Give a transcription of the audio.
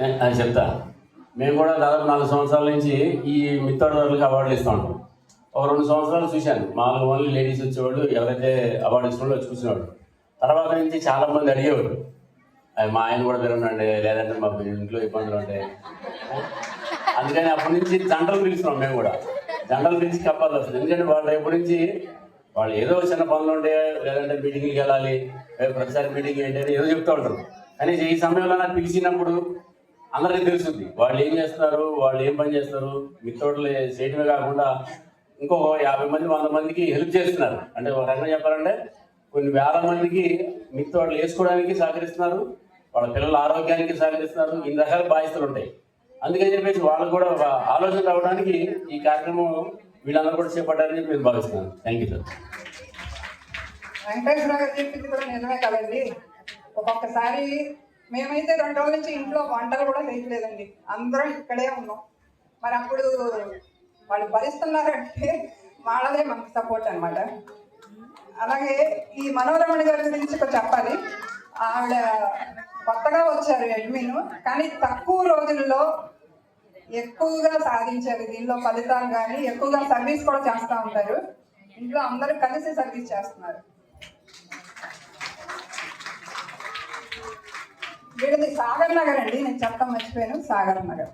అని అది చెప్తా. మేము కూడా దాదాపు నాలుగు సంవత్సరాల నుంచి ఈ మిత్తాడుదారులకు అవార్డులు ఇస్తూ. ఉంటాం ఒక రెండు సంవత్సరాలు చూశాను. మామూలుగా ఓన్లీ లేడీస్ వచ్చేవాళ్ళు ఎవరైతే అవార్డు ఇస్తున్నాడో వచ్చి కూర్చునేవాడు తర్వాత నుంచి చాలా మంది అడిగేవారు. అది మా ఆయన కూడా తిరగండి లేదంటే మా ఇంట్లో ఇబ్బందులు ఉంటాయి. అందుకని అప్పటి నుంచి జంటలు పిలుస్తున్నాం మేము కూడా. జంటలు పిలిచి కప్పాలి వస్తుంది ఎందుకంటే వాళ్ళు రేపు నుంచి వాళ్ళు ఏదో చిన్న పనులు ఉంటే లేదంటే మీటింగ్కి వెళ్ళాలి ప్రతిసారి మీటింగ్ ఏంటి అని ఏదో చెప్తూ ఉంటారు. కానీ ఈ సమయంలో నాకు పిలిచినప్పుడు అందరికీ తెలుస్తుంది. వాళ్ళు ఏం చేస్తున్నారు? వాళ్ళు ఏం పని చేస్తారు మిత్రులు చేయటమే కాకుండా ఇంకో యాభై మంది వంద మందికి హెల్ప్ చేస్తున్నారు. అంటే ఒక రకంగా చెప్పాలంటే కొన్ని వేల మందికి మిత్రులు వేసుకోవడానికి సహకరిస్తున్నారు. వాళ్ళ పిల్లల ఆరోగ్యానికి సహకరిస్తున్నారు. ఇన్ని రకాల బాధ్యతలు ఉంటాయి. అందుకని చెప్పేసి వాళ్ళకు కూడా ఒక ఆలోచన రావడానికి ఈ కార్యక్రమం వీళ్ళందరూ కూడా చేపట్టారని చెప్పి నేను భావిస్తున్నాను. థ్యాంక్ యూ సార్ వెంకటేశ్వర గారు చెప్పింది కూడా నిజమే కదండి. ఒక్కొక్కసారి మేమైతే రెండు రోజుల నుంచి ఇంట్లో వంటలు కూడా చేయట్లేదండి. అందరం ఇక్కడే ఉన్నాం. మరి అప్పుడు వాళ్ళు భరిస్తున్నారంటే వాళ్ళదే మనకు సపోర్ట్ అనమాట అలాగే ఈ మనోరమణ గారి గురించి ఒక చెప్పాలి. ఆవిడ కొత్తగా వచ్చారు అడ్మిన్ కానీ తక్కువ రోజుల్లో ఎక్కువగా సాధించారు. దీనిలో ఫలితాలు కానీ ఎక్కువగా సర్వీస్ కూడా చేస్తూ ఉంటారు. ఇంట్లో అందరూ కలిసి సర్వీస్ చేస్తున్నారు. వీడిది సాగర్ నగర్ అండి నేను చెప్పడం మర్చిపోయాను. సాగర్ నగర్.